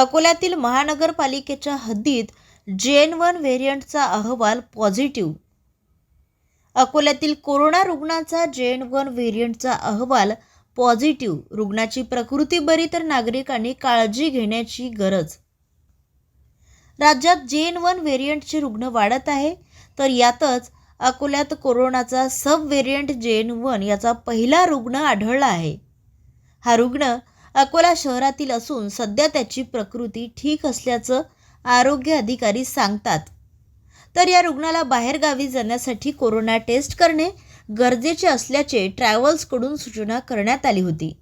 अकोल्यातील महानगरपालिकेच्या हद्दीत जेन वन व्हेरियंटचा अहवाल पॉझिटिव्ह अकोल्यातील कोरोना रुग्णाचा जेन वन व्हेरियंटचा अहवाल पॉझिटिव्ह रुग्णाची प्रकृती बरी तर नागरिकांनी काळजी घेण्याची गरज. राज्यात जेन वन व्हेरियंटचे रुग्ण वाढत आहे तर यातच अकोल्यात कोरोनाचा सब व्हेरियंट जेन वन याचा पहिला रुग्ण आढळला आहे. हा रुग्ण अकोला शहरातील असून सध्या त्याची प्रकृती ठीक असल्याचं आरोग्य अधिकारी सांगतात. तर या रुग्णाला बाहेरगावी जाण्यासाठी कोरोना टेस्ट करणे गरजेचे असल्याचे ट्रॅव्हल्सकडून सूचना करण्यात आली होती.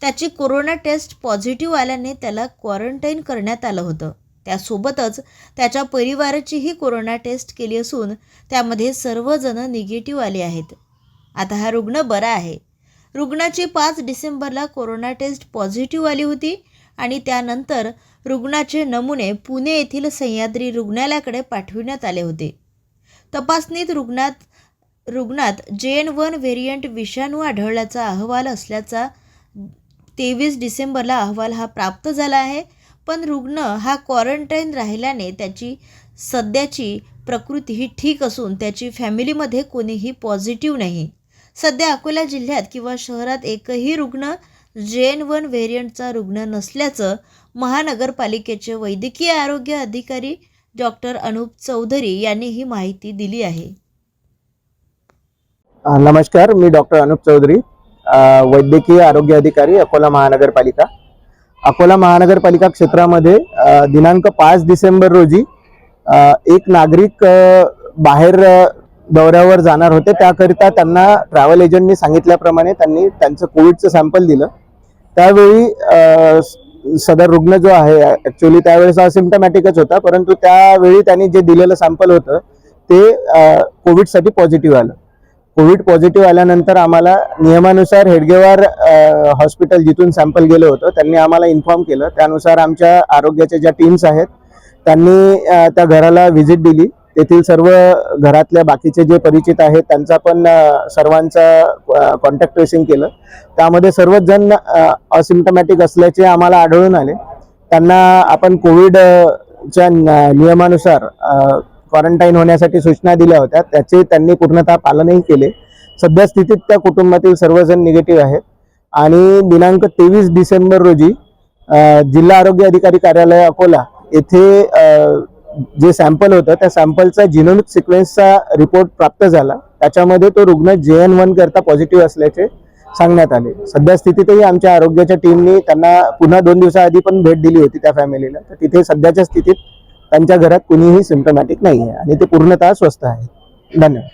त्याची कोरोना टेस्ट पॉझिटिव्ह आल्याने त्याला क्वारंटाईन करण्यात आलं होतं. त्यासोबतच त्याच्या परिवाराचीही कोरोना टेस्ट केली असून त्यामध्ये सर्वजण निगेटिव्ह आले आहेत. आता हा रुग्ण बरा आहे. रुग्णाची पाच डिसेंबरला कोरोना टेस्ट पॉझिटिव्ह आली होती आणि त्यानंतर रुग्णाचे नमुने पुणे येथील सह्याद्री रुग्णालयाकडे पाठविण्यात आले होते. तपासणीत रुग्णात रुग्णात जेन वन व्हेरियंट विषाणू आढळल्याचा अहवाल असल्याचा तेवीस डिसेंबरला अहवाल हा प्राप्त झाला आहे पण रुग्ण हा क्वारंटाईन राहिल्याने त्याची सध्याची प्रकृती ही ठीक असून त्याची फॅमिलीमध्ये कोणीही पॉझिटिव्ह नाही. सध्या अकोला जिल्ह्यात किंवा शहरात एकही रुग्ण जेन वन व्हेरियंटचा रुग्ण नसल्याचं महानगरपालिकेचे वैद्यकीय आरोग्य अधिकारी डॉक्टर अनुप चौधरी यांनी ही माहिती दिली आहे. नमस्कार मी डॉक्टर अनुप चौधरी वैद्यकीय आरोग्य अधिकारी अकोला महानगरपालिका. अकोला महानगरपालिका क्षेत्रामध्ये दिनांक पाच डिसेंबर रोजी एक नागरिक बाहेर दौऱ्यावर जाणार होते. त्याकरिता त्यांना ट्रॅव्हल एजंटनी सांगितल्याप्रमाणे त्यांनी त्यांचं कोविडचं सॅम्पल दिलं. त्यावेळी सदर रुग्ण जो आहे ॲक्च्युली त्यावेळेस असिम्टमॅटिकच होता परंतु त्यावेळी त्यांनी जे दिलेलं सॅम्पल होतं ते कोविडसाठी पॉझिटिव्ह आलं. कोविड पॉझिटिव्ह आल्यानंतर आम्हाला नियमानुसार हेडगेवार हॉस्पिटल जिथून सॅम्पल गेलं होतं त्यांनी आम्हाला इन्फॉर्म केलं. त्यानुसार आमच्या आरोग्याच्या ज्या टीम्स आहेत त्यांनी त्या घराला व्हिजिट दिली. येथील सर्व घरातल्या बाकीचे जे परिचित आहेत त्यांचा पण सर्वांचा कॉन्टॅक्ट ट्रेसिंग केलं. त्यामध्ये सर्वच जण असिम्टमॅटिक असल्याचे आम्हाला आढळून आले. त्यांना आपण कोविडच्या न- नियमानुसार क्वारंटाईन होण्यासाठी सूचना दिल्या होत्या. त्याचे त्यांनी पूर्णतः पालनही केले. सध्या स्थितीत त्या कुटुंबातील सर्वजण निगेटिव्ह आहेत. आणि दिनांक तेवीस डिसेंबर रोजी जिल्हा आरोग्य अधिकारी कार्यालय अकोला येथे जे सॅम्पल होतं त्या सॅम्पलचा जिनोमिक सिक्वेन्सचा रिपोर्ट प्राप्त झाला. त्याच्यामध्ये तो रुग्ण जे एन वन करता पॉझिटिव्ह असल्याचे सांगण्यात आले. सध्या स्थितीतही आमच्या आरोग्याच्या टीमनी त्यांना पुन्हा दोन दिवसाआधी पण भेट दिली होती त्या फॅमिलीला तर तिथे सध्याच्या स्थितीत त्यांच्या घरात कुणीही सिम्टमॅटिक नाही आहे आणि ते पूर्णतः स्वस्थ आहेत. धन्यवाद.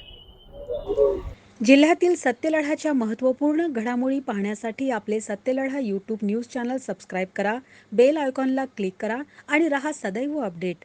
जिल्ह्यातील सत्यलढाच्या महत्त्वपूर्ण घडामोडी पाहण्यासाठी आपले Satyaladha YouTube news channel subscribe करा बेल आयकॉनला क्लिक करा आणि रहा सदैव अपडेट